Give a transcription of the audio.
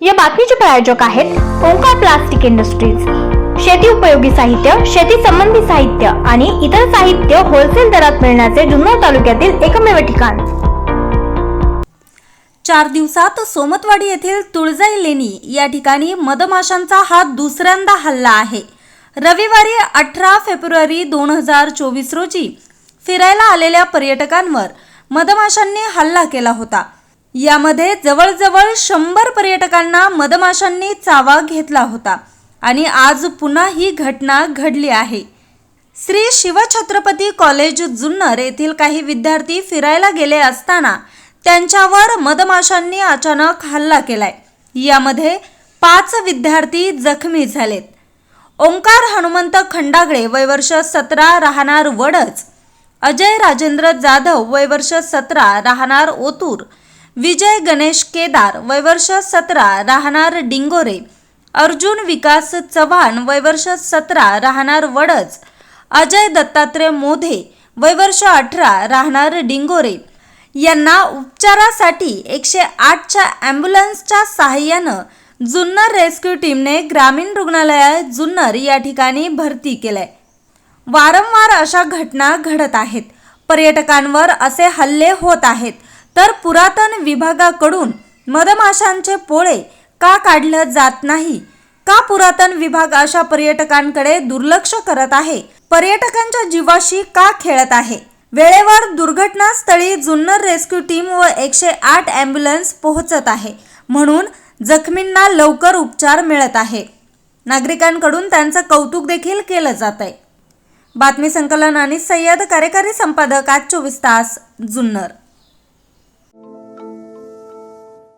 या बातमीचे प्रायोजक आहेत ओंकार प्लास्टिक इंडस्ट्रीज. शेती उपयोगी साहित्य शेती संबंधी साहित्य आणि इतर साहित्य होलसेल दरात मिळण्याचे जुन्नर तालुक्यातील एकमेव ठिकाण. चार दिवसात सोमतवाडी येथील तुळजाई लेणी या ठिकाणी मधमाशांचा हा दुसऱ्यांदा हल्ला आहे. रविवारी अठरा फेब्रुवारी दोन हजार चोवीस रोजी फिरायला आलेल्या पर्यटकांवर मधमाशांनी हल्ला केला होता. यामध्ये जवळजवळ शंभर पर्यटकांना मधमाशांनी चावा घेतला होता आणि आज पुन्हा ही घटना घडली आहे. श्री शिवछत्रपती कॉलेज जुन्नर येथील काही विद्यार्थी फिरायला गेले असताना त्यांच्यावर मधमाशांनी अचानक हल्ला केलाय. यामध्ये पाच विद्यार्थी जखमी झालेत. ओंकार हनुमंत खंडागळे वयवर्ष सतरा राहणार वडच. अजय राजेंद्र जाधव वयवर्ष सतरा राहणार ओतूर. विजय गणेश केदार वयवर्ष सतरा राहणार डिंगोरे. अर्जुन विकास चव्हाण वयवर्ष सतरा राहणार वडच अजय दत्तात्रय मोधे वयवर्ष अठरा राहणार डिंगोरे. यांना उपचारासाठी एकशे आठच्या ॲम्ब्युलन्सच्या सहाय्यानं जुन्नर रेस्क्यू टीमने ग्रामीण रुग्णालयात जुन्नर या ठिकाणी भरती केलंय. वारंवार अशा घटना घडत आहेत. पर्यटकांवर असे हल्ले होत आहेत. तर पुरातन विभागाकडून मधमाशांचे पोळे का काढलं जात नाही? का पुरातन विभाग अशा पर्यटकांकडे दुर्लक्ष करत आहे? पर्यटकांच्या जीवाशी का खेळत आहे? वेळेवर दुर्घटनास्थळी जुन्नर रेस्क्यू टीम व एकशे आठ ॲम्ब्युलन्स पोहोचत आहे म्हणून जखमींना लवकर उपचार मिळत आहे. नागरिकांकडून त्यांचं कौतुक देखील केलं जात आहे. बातमी संकलन आणि सय्यद कार्यकारी संपादक आज चोवीस तास जुन्नर.